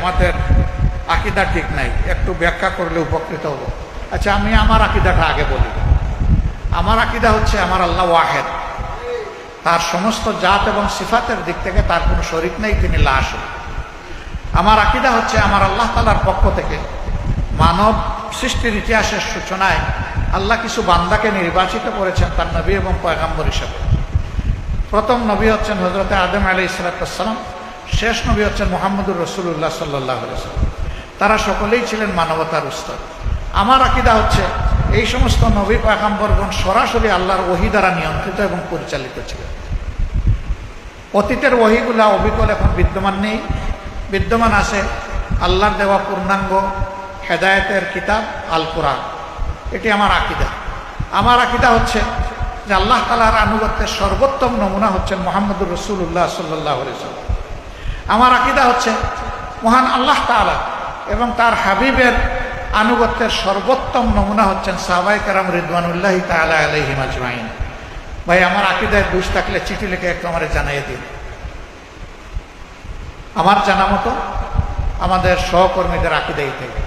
জামাতের আকিদা ঠিক নাই। একটু ব্যাখ্যা করলে উপকৃত হব। আচ্ছা আমি আমার আকিদাটা আগে বলি। আমার আকিদা হচ্ছে আমার আল্লাহ ওয়াহেদ। তার সমস্ত জাত এবং সিফাতের দিক থেকে তার কোনো শরিক নেই, তিনি লাশ। আমার আকিদা হচ্ছে আমার আল্লাহ তালার পক্ষ থেকে মানব সৃষ্টির ইতিহাসের সূচনায় আল্লাহ কিছু বান্দাকে নির্বাচিত করেছেন তার নবী এবং পয়গাম্বর হিসাবে। প্রথম নবী হচ্ছেন হজরত আদম আলী ইসলাতাম শেষ নবী হচ্ছেন মোহাম্মদুর রসুল্লাহ সাল্লাহ তারা সকলেই ছিলেন মানবতার উস্তাদ। আমার আকিদা হচ্ছে এই সমস্ত নবী পয়গাম্বরগণ সরাসরি আল্লাহর ওহি দ্বারা নিয়ন্ত্রিত এবং পরিচালিত ছিলেন। অতীতের ওহিগুলা অবিকল এখন বিদ্যমান নেই। বিদ্যমান আছে আল্লাহর দেওয়া পূর্ণাঙ্গ হেদায়েতের কিতাব আল কোরআন এটি আমার আকিদা। আমার আকিদা হচ্ছে যে আল্লাহ তালার আনুগত্যের সর্বোত্তম নমুনা হচ্ছেন মোহাম্মদুর রসুল্লাহ সাল্লাহ সাল্লাম আমার আকিদা হচ্ছে মহান আল্লাহ তালা এবং তার হাবিবের আনুগত্যের সর্বোত্তম নমুনা হচ্ছেন সাহবাই কারাম রিদওয়ানুল্লাহ তালা আলহিম আজমাইন। ভাই, আমার আকিদায় দুষ থাকলে চিঠি লিখে একটু আমার জানাইয়ে দিন। আমার জানা মতো আমাদের সহকর্মীদের আকিদাই থেকে